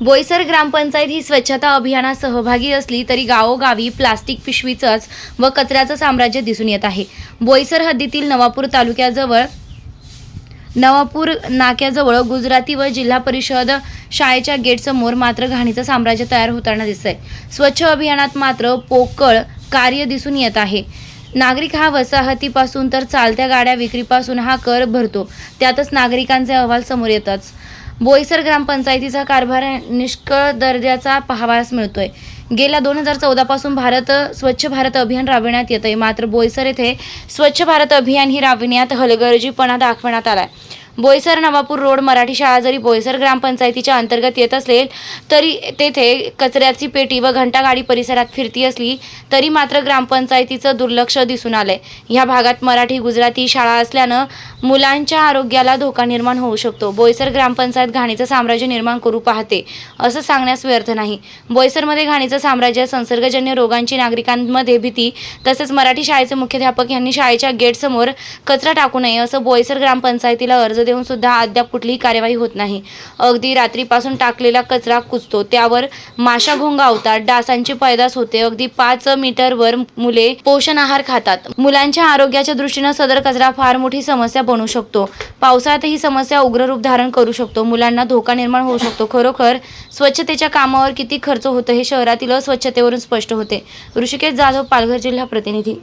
बोईसर ग्रामपंचायत ही स्वच्छता अभियानात सहभागी असली तरी गावोगावी प्लास्टिक पिशवीचंच व कचऱ्याचं साम्राज्य दिसून येत आहे. बोईसर हद्दीतील नवापूर तालुक्याजवळ नवापूर नाक्याजवळ गुजराती व जिल्हा परिषद शाळेच्या गेटसमोर मात्र घाणीचं साम्राज्य तयार होताना दिसतंय. स्वच्छ अभियानात मात्र पोकळ कार्य दिसून येत आहे. नागरिक हा वसाहतीपासून तर चालत्या गाड्या विक्रीपासून हा कर भरतो. त्यातच नागरिकांचे अहवाल समोर येतात बोईसर ग्रामपंचायतीचा कारभार निष्कळ दर्जाचा पाहावयास मिळतोय. गेल्या दोन हजार चौदापासून भारत स्वच्छ भारत अभियान राबविण्यात येत आहे मात्र बोईसर येथे स्वच्छ भारत अभियान ही राबविण्यात हलगर्जीपणा दाखवण्यात आला आहे बोईसर नवापूर रोड मराठी शाळा जरी बोईसर ग्रामपंचायतीच्या अंतर्गत येत असेल तरी तेथे कचऱ्याची पेटी व घंटागाडी परिसरात फिरती असली तरी मात्र ग्रामपंचायतीचं दुर्लक्ष दिसून आलंय. ह्या भागात मराठी गुजराती शाळा असल्यानं मुलांच्या आरोग्याला धोका निर्माण होऊ शकतो. बोईसर ग्रामपंचायत घाणीचं साम्राज्य निर्माण करू पाहते असं सांगण्यास व्यर्थ नाही. बोईसरमध्ये घाणीचं साम्राज्य संसर्गजन्य रोगांची नागरिकांमध्ये भीती तसेच मराठी शाळेचे मुख्याध्यापक यांनी शाळेच्या गेटसमोर कचरा टाकू नये असं बोईसर ग्रामपंचायतीला अर्ज देऊन सुद्धा अद्याप कुठलीही कार्यवाही होत नाही. अगदी रात्रीपासून टाकलेला कचरा कुचतो त्यावर माशा घोंगावतात डासांची पैदास होते. अगदी पाच मीटरवर मुले पोषण आहार खातात. मुलांच्या आरोग्याच्या दृष्टीनं सदर कचरा फार मोठी समस्या बनू शकतो. पावसाळ्यात ही समस्या उग्र रूप धारण करू शकतो. मुलांना धोका निर्माण होऊ शकतो. खरोखर स्वच्छतेच्या कामावर किती खर्च होतो हे शहरातील अस्वच्छतेवरून स्पष्ट होते. ऋषिकेश जाधव पालघर जिल्हा प्रतिनिधी.